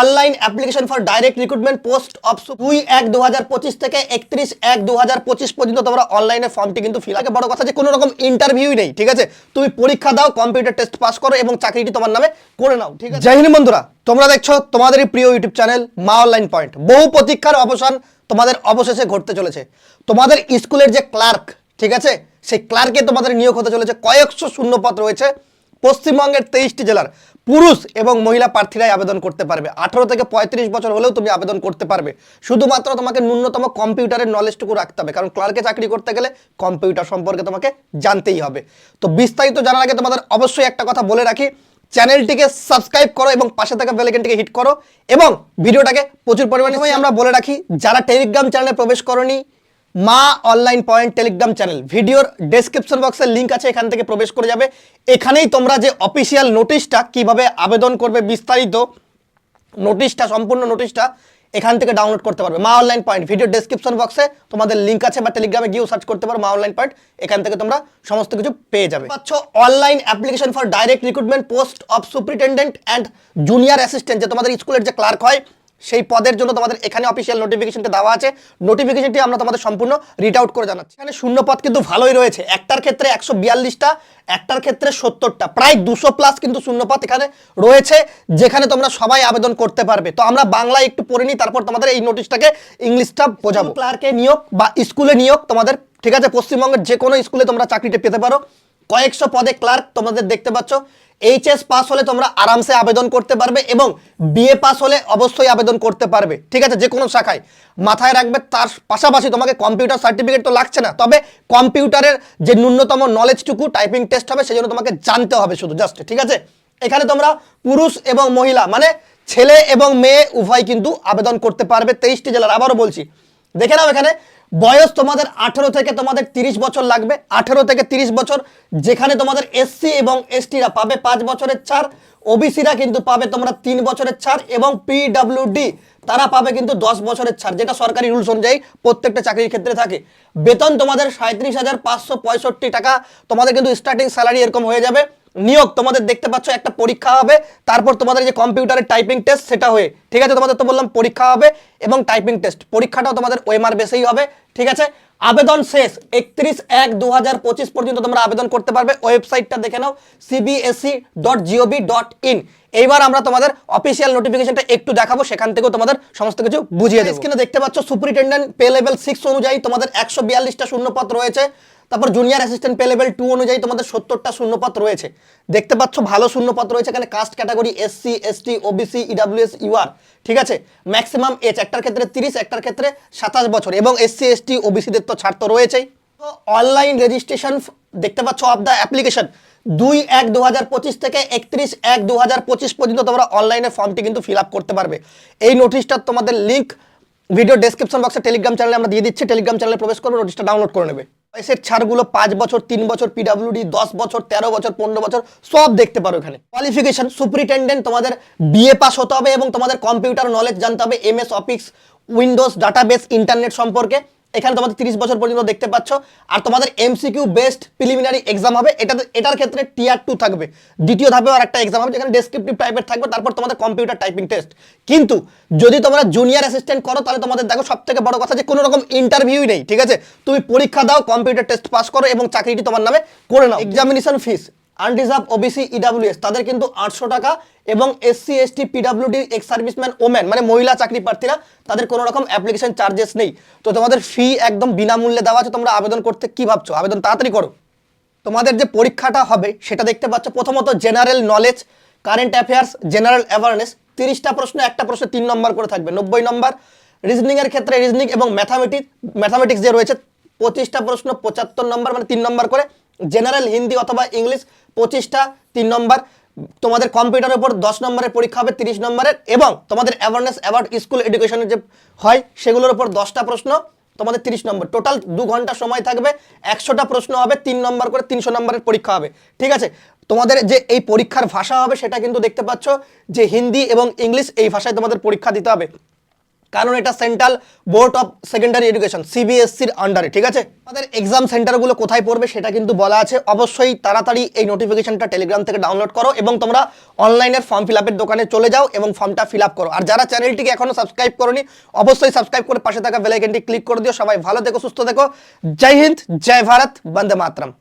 Online application for direct recruitment post of দুই এক দু হাজার পঁচিশ থেকে একত্রিশ এক দু হাজার পঁচিশ পর্যন্ত তোমরা অনলাইনে ফর্মটি কিন্তু ফিল আগে বড় কথা যে কোনো রকম ইন্টারভিউই নেই, ঠিক আছে? তুমি পরীক্ষা দাও কম্পিউটার টেস্ট পাস করো এবং চাকরিটি তোমার নামে করে নাও, ঠিক আছে? জয় হিন্দ বন্ধুরা, তোমরা দেখছ তোমাদেরই প্রিয় YouTube channel Maa online point বহু প্রতীক্ষার অবসান তোমাদের অবশেষে ঘটতে চলেছে। তোমাদের স্কুলের যে ক্লার্ক ঠিক আছে? সেই ক্লার্কে তোমাদের নিয়োগ হতে চলেছে কয়েকশো শূন্যপদ রয়েছে। পশ্চিমবঙ্গের তেইশটি জেলার। পুরুষ এবং মহিলা প্রার্থীরাই আবেদন করতে পারবে। আঠারো থেকে পঁয়ত্রিশ বছর হলেও তুমি আবেদন করতে পারবে। শুধুমাত্র তোমাকে ন্যূনতম কম্পিউটারের নলেজটুকু রাখতে হবে। কারণ ক্লার্কে চাকরি করতে গেলে কম্পিউটার সম্পর্কে তোমাকে জানতেই হবে। তো বিস্তারিত জানার আগে তোমাদের অবশ্যই একটা কথা বলে রাখি। চ্যানেলটিকে সাবস্ক্রাইব করো এবং পাশে থাকা বেলাইকনটিকে হিট করো। এবং ভিডিওটাকে প্রচুর পরিমাণে আমরা বলে রাখি যারা টেলিগ্রাম চ্যানেলে প্রবেশ করনি Maa online point Telegram channel. ভিডিওর ডেসক্রিপশন বক্সের লিঙ্ক আছে, এখান থেকে প্রবেশ করে যাবে। এখানেই তোমরা যে অফিসিয়াল নোটিশটা কীভাবে আবেদন করবে বিস্তারিত নোটিশটা সম্পূর্ণ নোটিশটা এখান থেকে ডাউনলোড করতে পারবে। মা অনলাইন পয়েন্ট। ভিডিও ডেসক্রিপশন বক্সে তোমাদের লিঙ্ক আছে বা টেলিগ্রামে গিয়েও সার্চ করতে পারো মা অনলাইন পয়েন্ট। এখান থেকে তোমরা সমস্ত কিছু পেয়ে যাবে। পাচ্ছ online application for direct recruitment post of superintendent and junior assistant যে তোমাদের স্কুলের যে ক্লার্ক হয় সেই পদের জন্য তোমাদের এখানে অফিসিয়াল নোটিফিকেশনটা দেওয়া আছে। নোটিফিকেশনটি আমরা তোমাদের সম্পূর্ণ রিড আউট করে জানাচ্ছি। এখানে শূন্য পদ কিন্তু ভালোই রয়েছে। একটার ক্ষেত্রে একশো বিয়াল্লিশটা, একটার ক্ষেত্রে সত্তরটা। প্রায় দুশো প্লাস কিন্তু শূন্যপদ এখানে রয়েছে, যেখানে তোমরা সবাই আবেদন করতে পারবে। তো আমরা বাংলায় একটু পড়ে নিই, তারপর তোমাদের এই নোটিশটাকে ইংলিশটা বোঝাবো। ক্লার্কে নিয়োগ বা স্কুলে নিয়োগ তোমাদের, ঠিক আছে? পশ্চিমবঙ্গের যে কোনো স্কুলে তোমরা চাকরিটা পেতে পারো। কয়েকশো পদে ক্লার্ক তোমাদের দেখতে পাচ্ছ। এইচএস পাস হলে তোমরা আরামসে আবেদন করতে পারবে এবং বিএ পাস হলে অবশ্যই আবেদন করতে পারবে। ঠিক আছে, যে কোনো শাখায়। মাথায় রাখবে, তার পাশাপাশি তোমাকে কম্পিউটার সার্টিফিকেট তো লাগছে না, তবে কম্পিউটারের যে ন্যূনতম নলেজটুকু টাইপিং টেস্ট হবে সেই জন্য তোমাকে জানতে হবে শুধু জাস্ট ঠিক আছে? এখানে তোমরা পুরুষ এবং মহিলা মানে ছেলে এবং মেয়ে উভয় কিন্তু আবেদন করতে পারবে। তেইশটি জেলার, আবারও বলছি। দেখে নাও এখানে বয়স তোমাদের আঠেরো থেকে তোমাদের তিরিশ বছর লাগবে। আঠেরো থেকে তিরিশ বছর, যেখানে তোমাদের এসসি এবং এসটিরা পাবে পাঁচ বছরের ছাড় ওবিসিরা কিন্তু পাবে তোমরা তিন বছরের ছাড় এবং পিডাব্লিউডি তারা পাবে কিন্তু দশ বছরের ছাড়, যেটা সরকারি রুলস অনুযায়ী প্রত্যেকটা চাকরির ক্ষেত্রে থাকে। বেতন তোমাদের সাঁত্রিশ হাজার পাঁচশো পঁয়ষট্টি টাকা, তোমাদের কিন্তু স্টার্টিং স্যালারি এরকম হয়ে যাবে। নিয়োগ তোমাদের দেখতে পাচ্ছ, একটা পরীক্ষা হবে, তারপর তোমাদের যে কম্পিউটারের টাইপিং টেস্ট সেটা হয়ে, ঠিক আছে? তোমাদের তো বললাম পরীক্ষা হবে এবং টাইপিং টেস্ট পরীক্ষাটাও তোমাদের ওএমআর বেসেই হবে। ঠিক আছে? আবেদন শেষ। একত্রিশ এক দু হাজার পঁচিশ পর্যন্ত তোমরা আবেদন করতে পারবে। ওয়েবসাইটটা দেখে নাও সিবিএসসি ডট জিওবি ডট ইন এইবার আমরা তোমাদের অফিসিয়াল নোটিফিকেশনটা একটু দেখাবো, সেখান থেকেও তোমাদের সমস্ত কিছু বুঝিয়ে দেবো। স্ক্রিনে দেখতে পাচ্ছ সুপারিনটেন্ডেন্ট পে লেভেল সিক্স অনুযায়ী তোমাদের একশো বিয়াল্লিশটা শূন্যপদ রয়েছে। তারপর junior assistant pay level two অনুযায়ী তোমাদের সত্তরটা শূন্যপদ রয়েছে। দেখতে পাচ্ছ ভালো শূন্যপদ রয়েছে এখানে caste category SC ST OBC EWS UR ঠিক আছে? ম্যাক্সিমাম এজ একটার ক্ষেত্রে তিরিশ, একটার ক্ষেত্রে সাতাশ বছর এবং এসসি এসটি ওবিসিদের তো ছাড় তো রয়েছেই। অনলাইন রেজিস্ট্রেশন দেখতে পাচ্ছ অফ দ্য অ্যাপ্লিকেশন দুই এক দু থেকে একত্রিশ এক দু পর্যন্ত তোমরা অনলাইনে ফর্মটি কিন্তু ফিল আপ করতে পারবে। এই নোটিশটার তোমাদের লিঙ্ক ভিডিও ডেসক্রিপশন বক্সে টেলিগ্রাম চ্যানেলে আমরা দিয়ে দিচ্ছি। টেলিগ্রাম চ্যানেলে প্রবেশ করবে নোটিশটা ডাউনলোড করে নেবে। বয়সের ছাড়গুলো পাঁচ বছর, তিন বছর পিডাব্লিউডি দশ বছর, তেরো বছর, পনেরো বছর, সব দেখতে পারো এখানে। কোয়ালিফিকেশন সুপ্রিটেন্ডেন্ট তোমাদের বিএ পাস হতে হবে এবং তোমাদের কম্পিউটার নলেজ জানতে হবে M S Office Windows database internet সম্পর্কে। এখানে তোমাদের তিরিশ বছর পর্যন্ত দেখতে পাচ্ছ। আর তোমাদের এমসিকিউ বেস্ট প্রিলিমিনারি এক্সাম হবে। এটা এটার ক্ষেত্রে টিয়ার টু থাকবে। দ্বিতীয় ধাপে আর একটা এক্সাম হবে, যেখানে ডেসক্রিপটিভ টাইপের থাকবে, তারপর তোমাদের কম্পিউটার টাইপিং টেস্ট কিন্তু যদি তোমরা জুনিয়র অ্যাসিস্ট্যান্ট করো, তাহলে তোমাদের দেখো সব থেকে বড় কথা যে কোনো রকম ইন্টারভিউই নেই, ঠিক আছে? তুমি পরীক্ষা দাও কম্পিউটার টেস্ট পাস করো এবং চাকরিটি তোমার নামে করে নাও। Examination fees unreserved OBC EWS তাদের কিন্তু আটশো টাকা এবং SC ST PWD ex serviceman women মানে মহিলা চাকরি প্রার্থীরা, তাদের কোনো রকম অ্যাপ্লিকেশন চার্জেস নেই। তো তোমাদের ফি একদম বিনামূল্যে দেওয়া আছে, তোমরা আবেদন করতে কি ভাবছ? আবেদন তাড়াতাড়ি করো। তোমাদের যে পরীক্ষাটা হবে, সেটা দেখতে পাচ্ছ, প্রথমত general knowledge current affairs general awareness তিরিশটা প্রশ্ন, একটা প্রশ্ন তিন নম্বর করে থাকবে, নব্বই নম্বর। রিজনিংয়ের ক্ষেত্রে রিজনিং এবং ম্যাথামেটিক্স ম্যাথামেটিক্স যে রয়েছে, পঁচিশটা প্রশ্ন, পঁচাত্তর নম্বর মানে তিন নম্বর করে জেনারেল হিন্দি অথবা ইংলিশ পঁচিশটা, তিন নম্বর, তোমাদের কম্পিউটারের উপর দশ নম্বরের পরীক্ষা হবে তিরিশ নম্বরের, এবং তোমাদের অ্যাওয়ারনেস অ্যাওয়ার্ড স্কুল এডুকেশনের যে হয়, সেগুলোর উপর দশটা প্রশ্ন, তোমাদের তিরিশ নম্বর। টোটাল দু ঘণ্টা সময় থাকবে, একশোটা প্রশ্ন হবে, তিন নম্বর করে তিনশো নম্বরের পরীক্ষা হবে। ঠিক আছে? তোমাদের যে এই পরীক্ষার ভাষা হবে, সেটা কিন্তু দেখতে পাচ্ছ যে হিন্দি এবং ইংলিশ এই ভাষায় তোমাদের পরীক্ষা দিতে হবে। কারণ এটা central board of secondary education সিবিএসসির আন্ডারে ঠিক আছে? আমাদের এক্সাম সেন্টারগুলো কোথায় পড়বে সেটা কিন্তু বলা আছে। অবশ্যই তাড়াতাড়ি এই নোটিফিকেশনটা টেলিগ্রাম থেকে ডাউনলোড করো এবং তোমরা অনলাইনের ফর্ম ফিল আপের দোকানে চলে যাও এবং ফর্মটা ফিল আপ করো। আর যারা চ্যানেলটিকে এখনও সাবস্ক্রাইব করোনি, অবশ্যই সাবস্ক্রাইব করে পাশে থাকা বেল আইকনটি ক্লিক করে দিও। সবাই ভালো থেকো, সুস্থ থেকো। জয় হিন্দ, জয় ভারত, বন্দে মাতরম।